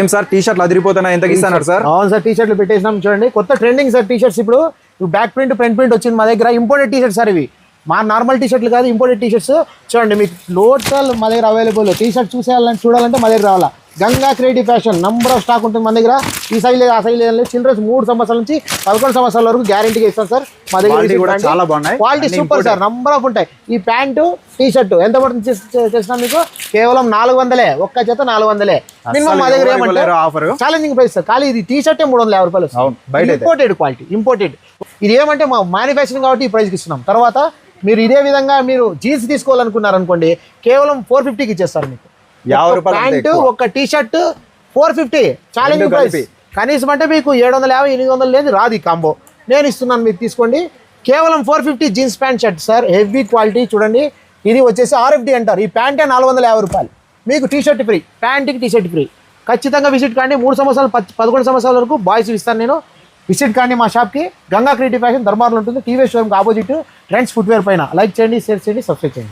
ఏం sir? Tea షర్ట్లు అదిరిపోతున్నాయి ఎంతకి ఇస్తున్నారు సార్? అవును సార్ టీ షర్ట్లు పెట్టేసినాం. చూడండి కొత్త ట్రెండింగ్ సార్ టీ షర్ట్స్ ఇప్పుడు బ్యాక్ ప్రింట్ ఫ్రంట్ ప్రింట్ వచ్చింది మా దగ్గర. ఇంపోర్టెడ్ టీ షర్ట్స్ సార్ ఇవి. మా నార్మల్ టీ షర్ట్లు కాదు ఇంపోర్టెడ్ టీ షర్ట్స్ చూడండి మీకు టోటల్ మా దగ్గర అవైలబుల్ టీ షర్ట్ చూసేయాలంటే చూడాలంటే మా దగ్గర రావాలా? Ganga creative fashion number of stock ఉంటుంది మన దగ్గర. ఈ సైజ్ లేదు ఆ సైజ్ లేదు చిల్డ్రన్స్ మూడు సంవత్సరాల నుంచి పదకొండు సంవత్సరాల వరకు గ్యారంటీగా ఇస్తాం సార్. మా దగ్గర చాలా బాగున్నాయి. Quality super sir. Number of ఉంటాయి. ఈ ప్యాంటు టీ షర్ట్ ఎంత పడుతుంది చేసినా మీకు? కేవలం నాలుగు వందలే. ఒక్క జత నాలుగు వందలే. మినిమం మా దగ్గర ఎవరు ఏమంటే ఇవ్వలేరు offer. Challenging price sir. ఖాళీ ఇది టీ షర్ట్ మూడు వందల యాభై రూపాయలు. ఇంపోర్టెడ్ క్వాలిటీ ఇంపోర్టెడ్ ఇది ఏమంటే మా మ్యానుఫ్యాక్చరింగ్ కాబట్టి ఈ ప్రైస్కి ఇస్తున్నాం. తర్వాత మీరు ఇదే విధంగా మీరు జీన్స్ తీసుకోవాలనుకున్నారు అనుకోండి కేవలం ఫోర్ ఫిఫ్టీకి ఇచ్చేస్తారు మీకు. యాభై రూపాయలు ప్యాంటు. ఒక T shirt four fifty. Challenging price. కనీసం అంటే మీకు ఏడు వందల యాభై ఎనిమిది వందలు లేదు రాదు ఈ కాంబో. నేను ఇస్తున్నాను మీరు తీసుకోండి. కేవలం four fifty jeans pant shirt. Sir heavy quality చూడండి. ఇది వచ్చేసి ఆర్ఎఫ్డి అంటారు. ఈ ప్యాంటే నాలుగు వందల యాభై రూపాయలు. మీకు టీ షర్ట్ ఫ్రీ ప్యాంట్కి టీ షర్ట్ ఫ్రీ. ఖచ్చితంగా విజిట్ కానీ మూడు సంవత్సరాలు పద్- పదకొండు సంవత్సరాల వరకు బాయ్స్ ఇస్తాను నేను. విజిట్ కానీ మా షాప్కి. గంగా క్రియేటివ్ ఫ్యాషన్ ధర్మార్లు ఉంటుంది. టీవీ షోరూమ్కి ఆపోజిట్ ట్రెండ్స్ ఫుట్వేర్ పైన. లైక్ చేయండి షేర్ చేయండి సబ్స్క్రైబ్ చేయండి.